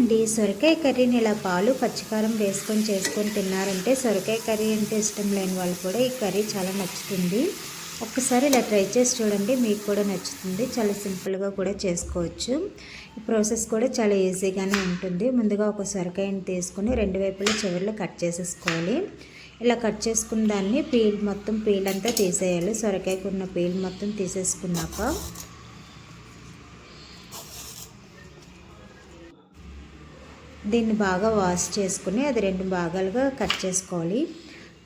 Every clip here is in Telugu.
అండి. సొరకాయ కర్రీని ఇలా పాలు పచ్చికారం వేసుకొని చేసుకొని తిన్నారంటే సొరకాయ కర్రీ అంటే ఇష్టం లేని వాళ్ళు కూడా ఈ కర్రీ చాలా నచ్చుతుంది. ఒక్కసారి ఇలా ట్రై చేసి చూడండి మీకు కూడా నచ్చుతుంది. చాలా సింపుల్గా కూడా చేసుకోవచ్చు. ఈ ప్రాసెస్ కూడా చాలా ఈజీగానే ఉంటుంది. ముందుగా ఒక సొరకాయని తీసుకొని రెండు వైపులా చివరిలో కట్ చేసేసుకోవాలి. ఇలా కట్ చేసుకున్న దాన్ని పీల్ మొత్తం పీల్ అంతా తీసేయాలి. సొరకాయకు ఉన్న పీల్ మొత్తం తీసేసుకున్నాక దీన్ని బాగా వాష్ చేసుకుని అది రెండు భాగాలుగా కట్ చేసుకోవాలి.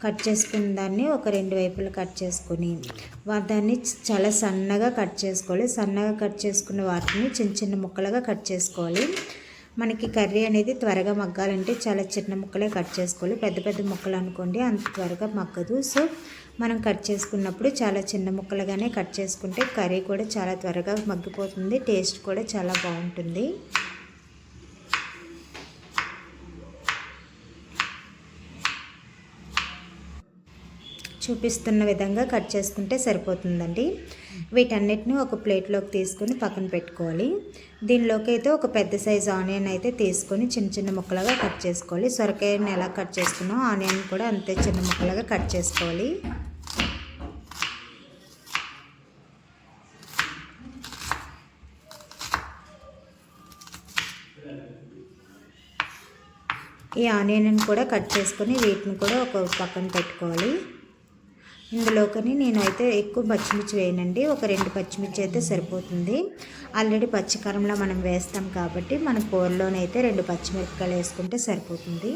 కట్ చేసుకున్న దాన్ని ఒక రెండు వైపులు కట్ చేసుకొని దాన్ని చాలా సన్నగా కట్ చేసుకోవాలి. సన్నగా కట్ చేసుకున్న వాటిని చిన్న చిన్న ముక్కలుగా కట్ చేసుకోవాలి. మనకి కర్రీ అనేది త్వరగా మగ్గాలంటే చాలా చిన్న ముక్కలే కట్ చేసుకోవాలి. పెద్ద పెద్ద ముక్కలు అనుకోండి అంత త్వరగా మగ్గదు. సో మనం కట్ చేసుకున్నప్పుడు చాలా చిన్న ముక్కలుగానే కట్ చేసుకుంటే కర్రీ కూడా చాలా త్వరగా మగ్గిపోతుంది. టేస్ట్ కూడా చాలా బాగుంటుంది. చూపిస్తున్న విధంగా కట్ చేసుకుంటే సరిపోతుందండి. వీటన్నిటిని ఒక ప్లేట్లోకి తీసుకొని పక్కన పెట్టుకోవాలి. దీనిలోకి అయితే ఒక పెద్ద సైజు ఆనియన్ అయితే తీసుకొని చిన్న చిన్న ముక్కలుగా కట్ చేసుకోవాలి. సొరకాయని ఎలా కట్ చేసుకున్నాం ఆనియన్ కూడా అంతే చిన్న ముక్కలుగా కట్ చేసుకోవాలి. ఈ ఆనియన్ కూడా కట్ చేసుకొని వీటిని కూడా ఒక పక్కన పెట్టుకోవాలి. ఇందులోకని నేనైతే ఎక్కువ పచ్చిమిర్చి వేయనండి. ఒక రెండు పచ్చిమిర్చి అయితే సరిపోతుంది. ఆల్రెడీ పచ్చికారంలో మనం వేస్తాం కాబట్టి మన కూరలోనైతే రెండు పచ్చిమిరపకాయలు వేసుకుంటే సరిపోతుంది.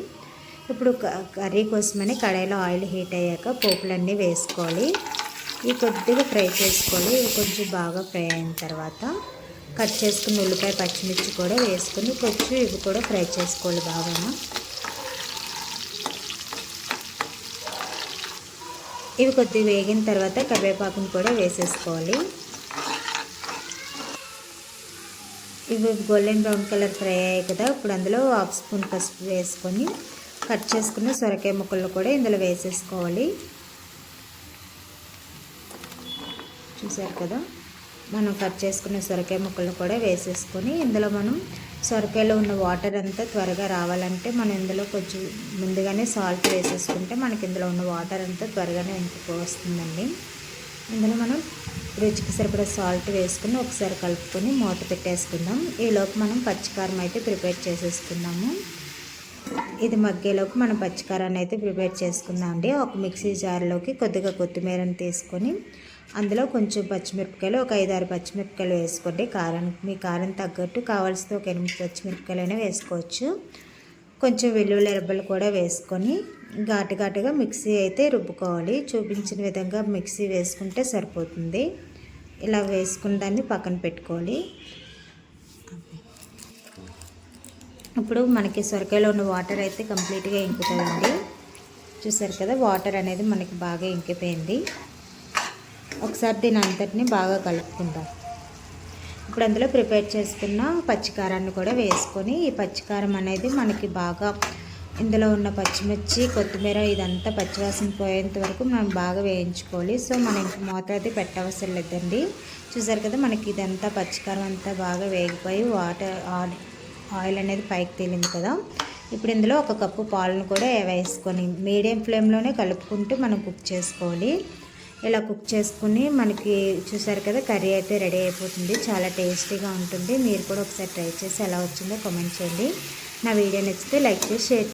ఇప్పుడు కర్రీ కోసమని కడాయిలో ఆయిల్ హీట్ అయ్యాక పోపులన్నీ వేసుకోవాలి. ఇవి కొద్దిగా ఫ్రై చేసుకోవాలి. ఇవి కొంచెం బాగా ఫ్రై అయిన తర్వాత కట్ చేసుకుని ఉల్లిపాయ పచ్చిమిర్చి కూడా వేసుకుని కొంచెం ఇవి కూడా ఫ్రై చేసుకోవాలి బాగా ఇవి కొద్దిగా వేగిన తర్వాత కరివేపాకును కూడా వేసేసుకోవాలి. ఇవి గోల్డెన్ బ్రౌన్ కలర్ ఫ్రై అయ్యాయి కదా ఇప్పుడు అందులో హాఫ్ స్పూన్ పసుపు వేసుకొని కట్ చేసుకున్న సొరకాయ ముక్కలు కూడా ఇందులో వేసేసుకోవాలి. చూసారు కదా మనం కట్ చేసుకున్న సొరకాయ ముక్కలు కూడా వేసేసుకొని ఇందులో మనం సొరకాయలో ఉన్న వాటర్ అంతా త్వరగా రావాలంటే మనం ఇందులో కొంచెం ముందుగానే సాల్ట్ వేసేసుకుంటే మనకి ఇందులో ఉన్న వాటర్ అంతా త్వరగానే ఇంటికి వస్తుందండి. ఇందులో మనం రుచికి సరిపడా సాల్ట్ వేసుకుని ఒకసారి కలుపుకొని మూత పెట్టేసుకుందాం. ఈలోపు మనం పచ్చికారం అయితే ప్రిపేర్ చేసేసుకుందాము. ఇది మగ్గేలోకి మనం పచ్చికారాన్ని అయితే ప్రిపేర్ చేసుకుందాం అండి ఒక మిక్సీ జార్లోకి కొద్దిగా కొత్తిమీరని తీసుకొని అందులో కొంచెం పచ్చిమిరపకాయలు ఒక ఐదు ఆరు పచ్చిమిరపకాయలు వేసుకోండి. కారం మీ కారం తగ్గట్టు కావాల్సిన ఒక ఎనిమిది పచ్చిమిరపకాయలైనా వేసుకోవచ్చు. కొంచెం వెల్లుల్లి రెబ్బలు కూడా వేసుకొని ఘాటు ఘాటుగా మిక్సీ అయితే రుబ్బుకోవాలి. చూపించిన విధంగా మిక్సీ వేసుకుంటే సరిపోతుంది. ఇలా వేసుకున్న దాన్ని పక్కన పెట్టుకోవాలి. ఇప్పుడు మనకి సొరకాయలో ఉన్న వాటర్ అయితే కంప్లీట్గా ఇంకుతుందండి చూసారు కదా వాటర్ అనేది మనకి బాగా ఇంకిపోయింది. ఒకసారి దీని అంతటిని బాగా కలుపుకుంటాం ఇప్పుడు అందులో ప్రిపేర్ చేసుకున్న పచ్చికారాన్ని కూడా వేసుకొని ఈ పచ్చికారం అనేది మనకి బాగా ఇందులో ఉన్న పచ్చిమిర్చి కొత్తిమీర ఇదంతా పచ్చివాసన పోయేంత వరకు మనం బాగా వేయించుకోవాలి. సో మనం ఇంక మూత అయితే పెట్టవసరం లేదండి. చూసారు కదా మనకి ఇదంతా పచ్చికారం అంతా బాగా వేగిపోయి వాటర్ ఆయిల్ అనేది పైకి తేలింది కదా. ఇప్పుడు ఇందులో ఒక కప్పు పాలను కూడా వేసుకొని మీడియం ఫ్లేమ్లోనే కలుపుకుంటూ మనం కుక్ చేసుకోవాలి. ఇలా కుక్ చేసుకుని మనకి చూసారు కదా కర్రీ అయితే రెడీ అయిపోతుంది. చాలా టేస్టీగా ఉంటుంది. మీరు కూడా ఒకసారి ట్రై చేసి ఎలా వచ్చిందో కామెంట్ చేయండి. నా వీడియో నచ్చితే లైక్ చేసి షేర్